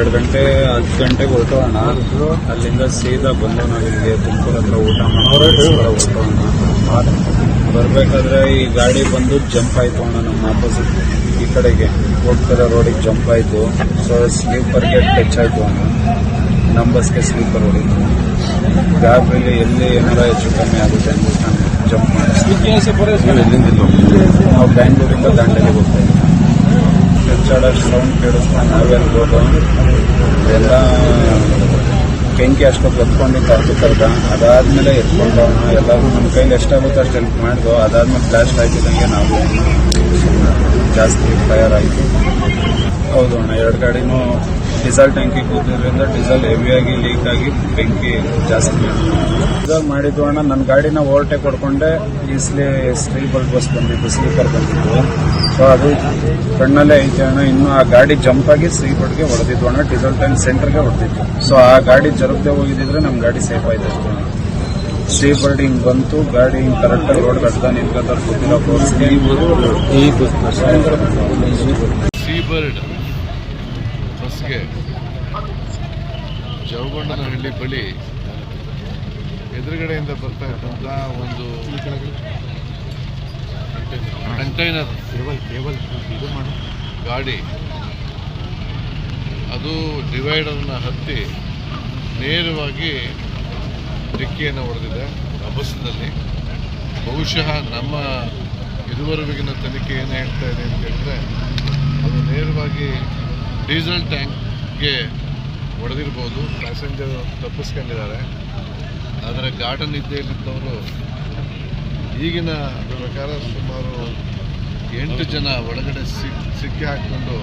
ಎರಡು ಗಂಟೆ ಹತ್ತು ಗಂಟೆಗೆ ಹೊರಟೋಣ ಅಲ್ಲಿಂದ ಸೀದಾ ಬಂದು ನಾವು ಇಲ್ಲಿಗೆ ತುಮಕೂರು ಹತ್ರ ಊಟ ಮಾಡೋಣ. ಹೊರಟೋಣ ಬರ್ಬೇಕಾದ್ರೆ ಈ ಗಾಡಿ ಬಂದು ಜಂಪ್ ಆಯ್ತು ಅಣ್ಣ ನಮ್ಮ ಆಪೋಸಿಟ್ ಈ ಕಡೆಗೆ ಹೋಗ್ತಾರೆ ರೋಡಿಗೆ ಜಂಪ್ ಆಯ್ತು. ಸೊ ಸ್ಲೀಪರ್ಗೆ ಟಚ್ ಆಯ್ತು ಅಣ್ಣ. ನಮ್ಮ ಬಸ್ಗೆ ಸ್ಲೀಪರ್ ಹೊಡಿತು. ಗಾಬ್ರಿಲಿ ಎಲ್ಲಿ ಏನಾರ ಹೆಚ್ಚು ಕಮ್ಮಿ ಆಗುತ್ತೆ ಅಂದ್ಬಿಟ್ಟು ನಾನು ಜಂಪ್ ಮಾಡಿ ನಾವು ಬ್ಯಾಂಗ್ಳೂರಿಂದ ದಾಂಡೇಲಿಗೆ ಹೋಗ್ತಾ ಇದ್ದೀವಿ ಸೌಂಡ್ ಕೇಳಿಸ್ತಾ ನಾವೇ ಅನ್ಬೋದು. ಎಲ್ಲ ಬೆಂಕಿ ಅಷ್ಟೊತ್ತು ಎತ್ಕೊಂಡು ಅರ್ಧ ಕರ್ದ, ಅದಾದ್ಮೇಲೆ ಎತ್ಕೊಂಡವನ ಎಲ್ಲರೂ ನಮ್ಮ ಕೈಲಿ ಎಷ್ಟಾಗುತ್ತೋ ಅಷ್ಟು ಹೆಲ್ಪ್ ಮಾಡಿದ್ವು. ಅದಾದ್ಮೇಲೆ ಬ್ಲಾಸ್ಟ್ ಆಗಿದ್ದಂಗೆ ನಾವು ಜಾಸ್ತಿ ಫೈರ್ ಆಯಿತು ಹೌದು ಅಣ್ಣ, ಎರಡು ಗಾಡಿನೂ ಡೀಸೆಲ್ ಟ್ಯಾಂಕಿ ಕೂತಿದ್ರಿಂದ ಡೀಸೆಲ್ ಹೆವಿಯಾಗಿ ಲೀಕ್ ಆಗಿ ಬೆಂಕಿ ಜಾಸ್ತಿ ಡೀಸೆಲ್ ಮಾಡಿದ್ವು ಅಣ್ಣ. ನನ್ನ ಗಾಡಿನ ಓವರ್ಟೇಕ್ ಹೊಡ್ಕೊಂಡೆ. ಈಸ್ಲಿ ಸ್ಲೀಪರ್ ಬಸ್ ಬಂದಿತ್ತು ಸ್ಲೀಪರ್ ಬಂದಿತ್ತು. ಸೊ ಅದು ಕಣ್ಣಲ್ಲೇ ಐತೆ ಅಣ್ಣ ಇನ್ನು ಆ ಗಾಡಿ ಜಂಪ್ ಆಗಿ ಸ್ಲೀಪರ್ಗೆ ಹೊಡೆದಿತ್ತು ಅಣ್ಣ ಡೀಸೆಲ್ ಟ್ಯಾಂಕ್ ಸೆಂಟರ್ಗೆ ಹೊಡೆದಿತ್ತು. ಸೊ ಆ ಗಾಡಿ ಜರುಗದೆ ಹೋಗಿದ್ರೆ ನಮ್ಮ ಗಾಡಿ ಸೇಫ್ ಆಯ್ತು ಅಷ್ಟೇ. ಹಿಂಗ್ ಬಂತು ಗಾಡಿ ಹಿಂಗ್ ಕರೆಕ್ಟಾಗಿ ರೋಡ್ ಕಟ್ಟ ನಿಂತ್ಕೊತಾರೆ ಗೊತ್ತಿಲ್ಲ ಸೀಬರ್ಡ್ ಬಸ್ಗೆ ಜವಗೊಂಡನಹಳ್ಳಿ ಬಳಿ ಎದುರುಗಡೆಯಿಂದ ಬರ್ತಾ ಇದ್ದಂಥ ಒಂದು ಕಂಟೈನರ್. ಗಾಡಿ. ಅದು ಡಿವೈಡರ್ನ ಹತ್ತಿ ನೇರವಾಗಿ ಡಿಕ್ಕಿಯನ್ನು ಹೊಡೆದಿದೆ ಅಬಸದಲ್ಲಿ ಬಹುಶಃ ನಮ್ಮ ಇದುವರೆಗಿನ ತನಿಖೆ ಏನು ಹೇಳ್ತಾ ಇದೆ ಅಂತ ಹೇಳಿದ್ರೆ ಅದು ನೇರವಾಗಿ ಡೀಸೆಲ್ ಟ್ಯಾಂಕ್ಗೆ ಹೊಡೆದಿರ್ಬೋದು ಪ್ಯಾಸೆಂಜರ್ ತಪ್ಪಿಸ್ಕೊಂಡಿದ್ದಾರೆ. ಆದರೆ ಗಾರ್ಡನ್ ನಿದ್ದೆಯಲ್ಲಿದ್ದವರು ಈಗಿನ ಪ್ರಕಾರ ಸುಮಾರು ಎಂಟು ಜನ ಒಳಗಡೆ ಸಿಕ್, ಸಿಕ್ಕಿ ಹಾಕ್ಕೊಂಡು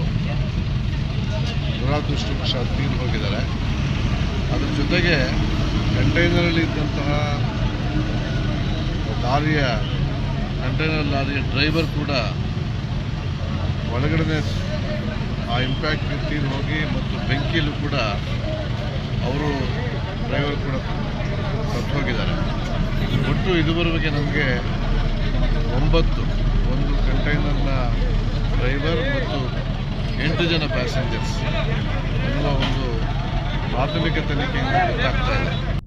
ದುರಾದೃಷ್ಟವಶಾತ್ ತೀರು ಹೋಗಿದ್ದಾರೆ. ಅದ್ರ ಜೊತೆಗೆ ಕಂಟೈನರಲ್ಲಿ ಇದ್ದಂತಹ ಲಾರಿಯ, ಕಂಟೈನರ್ ಲಾರಿಯ ಡ್ರೈವರ್ ಕೂಡ ಒಳಗಡೆ ಆ ಇಂಪ್ಯಾಕ್ಟ್ ತೀರು ಹೋಗಿ ಮತ್ತು ಬೆಂಕಿಯಲ್ಲೂ ಕೂಡ ಅವರು ಡ್ರೈವರ್ ಕೂಡ ಸತ್ತು ಹೋಗಿದ್ದಾರೆ ಒಟ್ಟು ಇದುವರೆಗೆ ನಮಗೆ ಒಂಬತ್ತು ಕಂಟೈನರ್ನ ಡ್ರೈವರ್ ಮತ್ತು ಎಂಟು ಜನ ಪ್ಯಾಸೆಂಜರ್ಸ್ ಎನ್ನುವ ಒಂದು ಪ್ರಾಥಮಿಕ ತನಿಖೆಯಿಂದ ಗೊತ್ತಾಗ್ತಾ ಇದೆ.